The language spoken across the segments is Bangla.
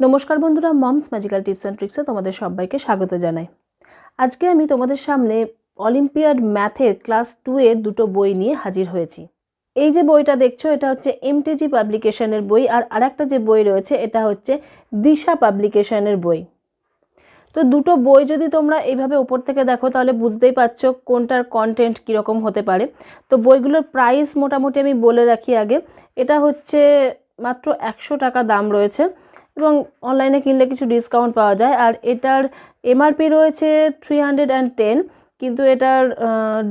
নমস্কার বন্ধুরা, মমস ম্যাজিক্যাল টিপস অ্যান্ড ট্রিক্সে তোমাদের সবাইকে স্বাগত জানাই। আজকে আমি তোমাদের সামনে অলিম্পিয়াড ম্যাথের ক্লাস টু এর দুটো বই নিয়ে হাজির হয়েছি। এই যে বইটা দেখছ, এটা হচ্ছে এমটিজি পাবলিকেশনের বই, আর আরেকটা যে বই রয়েছে, এটা হচ্ছে দিশা পাবলিকেশনের বই। তো দুটো বই যদি তোমরা এইভাবে উপর থেকে দেখো, তাহলে বুঝতেই পারছ কোনটার কন্টেন্ট কীরকম হতে পারে। তো বইগুলোর প্রাইস মোটামুটি আমি বলে রাখি আগে, এটা হচ্ছে মাত্র একশো টাকা দাম রয়েছে। এবং অনলাইনে কিনলে কিছু ডিসকাউন্ট পাওয়া যায়। আর এটার এমআরপি রয়েছে থ্রি হান্ড্রেড অ্যান্ড টেন কিন্তু এটার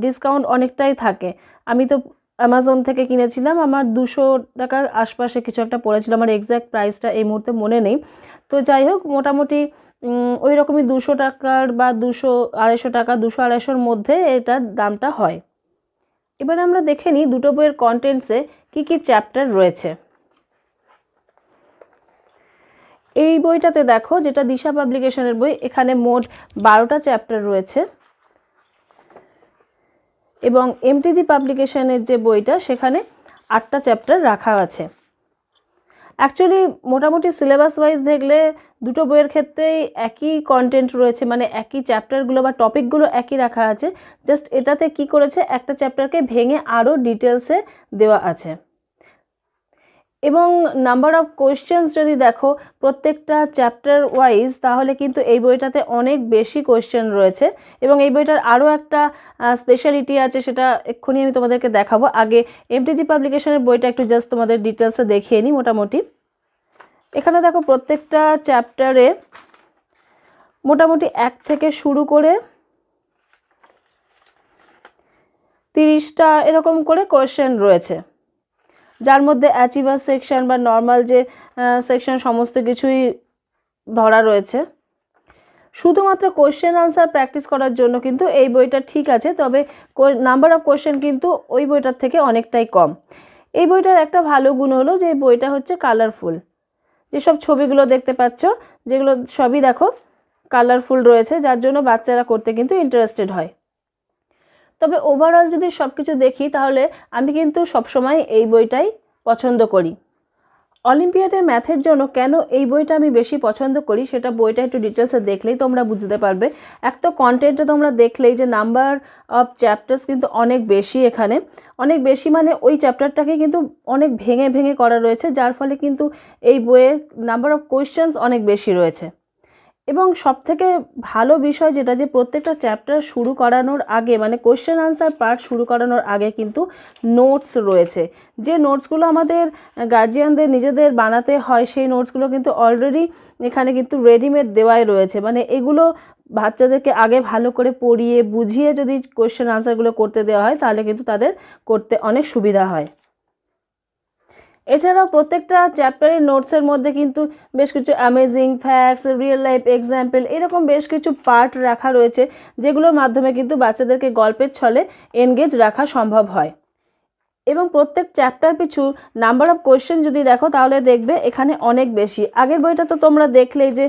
ডিসকাউন্ট অনেকটাই থাকে। আমি তো অ্যামাজন থেকে কিনেছিলাম, আমার দুশো টাকার আশপাশে কিছু একটা পড়েছিল। আমার এক্স্যাক্ট প্রাইসটা এই মুহূর্তে মনে নেই। তো যাই হোক, মোটামুটি ওই রকমই দুশো টাকার বা দুশো আড়াইশো টাকা, দুশো আড়াইশোর মধ্যে এটার দামটা হয়। এবার আমরা দেখে নিই দুটো বইয়ের কন্টেন্টসে কী কী চ্যাপ্টার রয়েছে। এই বইটাতে দেখো, যেটা দিশা পাবলিকেশনের বই, এখানে মোট বারোটা চ্যাপ্টার রয়েছে। এবং এমটিজি পাবলিকেশনের যে বইটা, সেখানে আটটা চ্যাপ্টার রাখা আছে। অ্যাকচুয়ালি মোটামুটি সিলেবাস ওয়াইজ দেখলে দুটো বইয়ের ক্ষেত্রেই একই কন্টেন্ট রয়েছে মানে একই চ্যাপ্টারগুলো বা টপিকগুলো একই রাখা আছে। জাস্ট এটাতে কি করেছে, একটা চ্যাপ্টারকে ভেঙে আরও ডিটেলসে দেওয়া আছে। এবং নাম্বার অফ কোয়েশ্চেন্স যদি দেখো, প্রত্যেকটা চ্যাপ্টার ওয়াইজ তাহলে কিন্তু এই বইটাতে অনেক বেশি কোয়েশ্চেন রয়েছে। এবং এই বইটার আরও একটা স্পেশালিটি আছে, সেটা এক্ষুনি আমি তোমাদেরকে দেখাবো। আগে এমটিজি পাবলিকেশনের বইটা একটু জাস্ট তোমাদের ডিটেলসে দেখিয়ে নিই মোটামুটি। এখানে দেখো, প্রত্যেকটা চ্যাপ্টারে মোটামুটি এক থেকে শুরু করে তিরিশটা এরকম করে কোয়েশ্চেন রয়েছে। যার মধ্যে অ্যাচিভার সেকশন বা নর্মাল যে সেকশন সমস্ত কিছুই ধরা রয়েছে। শুধুমাত্র কোয়েশ্চেন আনসার প্র্যাকটিস করার জন্য কিন্তু এই বইটা ঠিক আছে, তবে নাম্বার অফ কোয়েশ্চেন কিন্তু ওই বইটার থেকে অনেকটাই কম। এই বইটার একটা ভালো গুণ হলো যে এই বইটা হচ্ছে কালারফুল যেসব ছবিগুলো দেখতে পাচ্ছ, যেগুলো সবই দেখো কালারফুল রয়েছে, যার জন্য বাচ্চারা করতে কিন্তু ইন্টারেস্টেড হয়। তবে ওভারঅল যদি সব কিছু দেখি, তাহলে আমি কিন্তু সবসময় এই বইটাই পছন্দ করি। অলিম্পিয়াডের ম্যাথের জন্য কেন এই বইটা আমি বেশি পছন্দ করি, সেটা বইটা একটু ডিটেলসে দেখলেই তোমরা বুঝতে পারবে। এক তো কন্টেন্টটা তোমরা দেখলেই যে নাম্বার অফ চ্যাপ্টার্স কিন্তু অনেক বেশি এখানে। অনেক বেশি মানে ওই চ্যাপ্টারটাকে কিন্তু অনেক ভেঙে ভেঙে করা রয়েছে, যার ফলে কিন্তু এই বইয়ে নাম্বার অফ কোয়েশ্চেন্স অনেক বেশি রয়েছে। এবং সবথেকে ভালো বিষয় যেটা যে প্রত্যেকটা চ্যাপ্টার শুরু করানোর আগে মানে কোয়েশ্চেন আনসার পার্ট শুরু করানোর আগে কিন্তু নোটস রয়েছে। যে নোটসগুলো আমাদের গার্জিয়ানদের নিজেদের বানাতে হয়, সেই নোটসগুলো কিন্তু অলরেডি এখানে কিন্তু রেডিমেড দেওয়াই রয়েছে। মানে এগুলো বাচ্চাদেরকে আগে ভালো করে পড়িয়ে, বুঝিয়ে যদি কোয়েশ্চেন আনসারগুলো করতে দেওয়া হয়, তাহলে কিন্তু তাদের করতে অনেক সুবিধা হয়। এছাড়াও প্রত্যেকটা চ্যাপ্টারের নোটসের মধ্যে কিন্তু বেশ কিছু amazing facts real life example এরকম বেশ কিছু পার্ট রাখা রয়েছে, যেগুলোর মাধ্যমে কিন্তু বাচ্চাদেরকে গল্পের ছলে এনগেজ রাখা সম্ভব হয়। এবং প্রত্যেক চ্যাপ্টার পিছু নাম্বার অফ কোয়েশ্চেন যদি দেখো তাহলে দেখবে এখানে অনেক বেশি। আগের বইটা তো তোমরা দেখলেই যে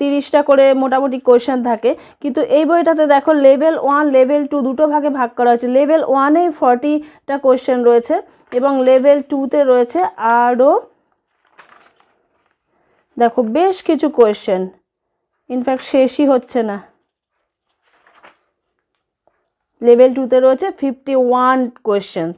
তিরিশটা করে মোটামুটি কোয়েশ্চেন থাকে। কিন্তু এই বইটাতে দেখো লেভেল ওয়ান লেভেল টু দুটো ভাগে ভাগ করা হয়েছে। লেভেল ওয়ানেই ফর্টিটা কোয়েশ্চেন রয়েছে এবং লেভেল টুতে রয়েছে আরও দেখো বেশ কিছু কোয়েশ্চেন ইনফ্যাক্ট শেষই হচ্ছে না। লেভেল টুতে রয়েছে ফিফটি ওয়ান কোয়েশ্চেন্স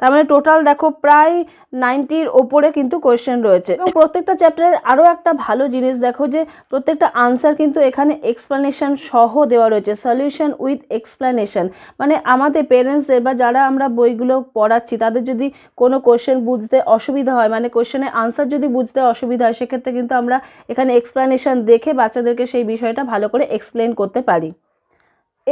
তার মানে টোটাল দেখো প্রায় নাইনটির ওপরে কিন্তু কোয়েশ্চেন রয়েছে। এবং প্রত্যেকটা চ্যাপ্টারের আরও একটা ভালো জিনিস দেখো যে, প্রত্যেকটা আনসার কিন্তু এখানে এক্সপ্লানেশন সহ দেওয়া রয়েছে। সলিউশন উইথ এক্সপ্লানেশন মানে আমাদের পেরেন্টসদের বা যারা আমরা বইগুলো পড়াচ্ছি, তাদের যদি কোনো কোয়েশ্চেন বুঝতে অসুবিধা হয় মানে কোয়েশ্চেনের আনসার যদি বুঝতে অসুবিধা হয়, সেক্ষেত্রে কিন্তু আমরা এখানে এক্সপ্লানেশন দেখে বাচ্চাদেরকে সেই বিষয়টা ভালো করে এক্সপ্লেন করতে পারি।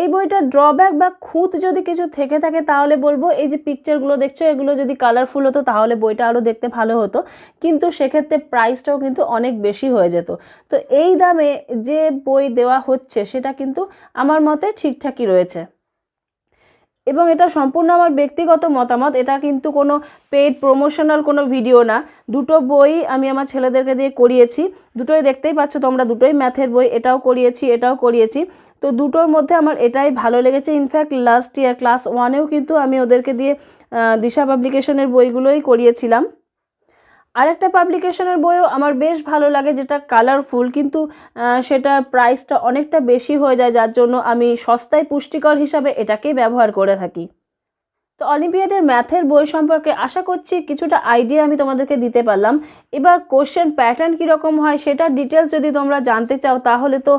এই বইটার ড্রব্যাক বা খুঁত যদি কিছু থেকে থাকে, তাহলে বলব এই যে পিকচারগুলো দেখছ, এগুলো যদি কালারফুল হতো, তাহলে বইটা আরও দেখতে ভালো হতো। কিন্তু সেক্ষেত্রে প্রাইসটাও কিন্তু অনেক বেশি হয়ে যেত। তো এই দামে যে বই দেওয়া হচ্ছে, সেটা কিন্তু আমার মতে ঠিকঠাকই রয়েছে। এবং এটা সম্পূর্ণ আমার ব্যক্তিগত মতামত, এটা কিন্তু কোনো পেইড প্রমোশনাল কোনো ভিডিও না। দুটো বই আমি আমার ছেলেদেরকে দিয়ে করিয়েছি। দুটোই দেখতেই পাচ্ছ তোমরা, দুটোই ম্যাথের বই, এটাও করিয়েছি এটাও করিয়েছি। তো দুটোর মধ্যে আমার এটাই ভালো লেগেছে। In fact last year class ওয়ানেও কিন্তু আমি ওদেরকে দিয়ে দিশা পাবলিকেশনের বইগুলোই করিয়েছিলাম। আরেকটা পাবলিকেশনের বইও আমার বেশ ভালো লাগে, যেটা কালারফুল কিন্তু সেটা প্রাইসটা অনেকটা বেশি হয়ে যায়, যার জন্য আমি সস্তায় পুষ্টিকর হিসাবে এটাকেই ব্যবহার করে থাকি। তো অলিম্পিয়াডের ম্যাথের বই সম্পর্কে আশা করছি কিছুটা আইডিয়া আমি তোমাদেরকে দিতে পারলাম। এবার কোশ্চেন প্যাটার্ন কীরকম হয় সেটার ডিটেলস যদি তোমরা জানতে চাও, তাহলে তো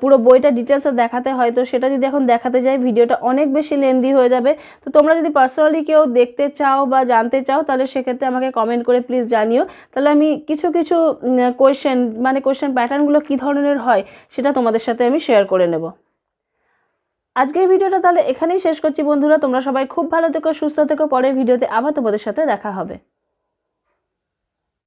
পুরো বইটা ডিটেলসে দেখাতে হয়। তো সেটা যদি এখন দেখাতে যাই, ভিডিওটা অনেক বেশি লেন্দি হয়ে যাবে। তো তোমরা যদি পার্সোনালি কেউ দেখতে চাও বা জানতে চাও, তাহলে সেক্ষেত্রে আমাকে কমেন্ট করে প্লিজ জানিও। তাহলে আমি কিছু কিছু কোয়েশ্চেন মানে কোয়েশ্চেন প্যাটার্নগুলো কী ধরনের হয়, সেটা তোমাদের সাথে আমি শেয়ার করে নেব। আজকের ভিডিওটা তাহলে এখানেই শেষ করছি বন্ধুরা। তোমরা সবাই খুব ভালো থেকো, সুস্থ থেকো। পরের ভিডিওতে আবার তোমাদের সাথে দেখা হবে।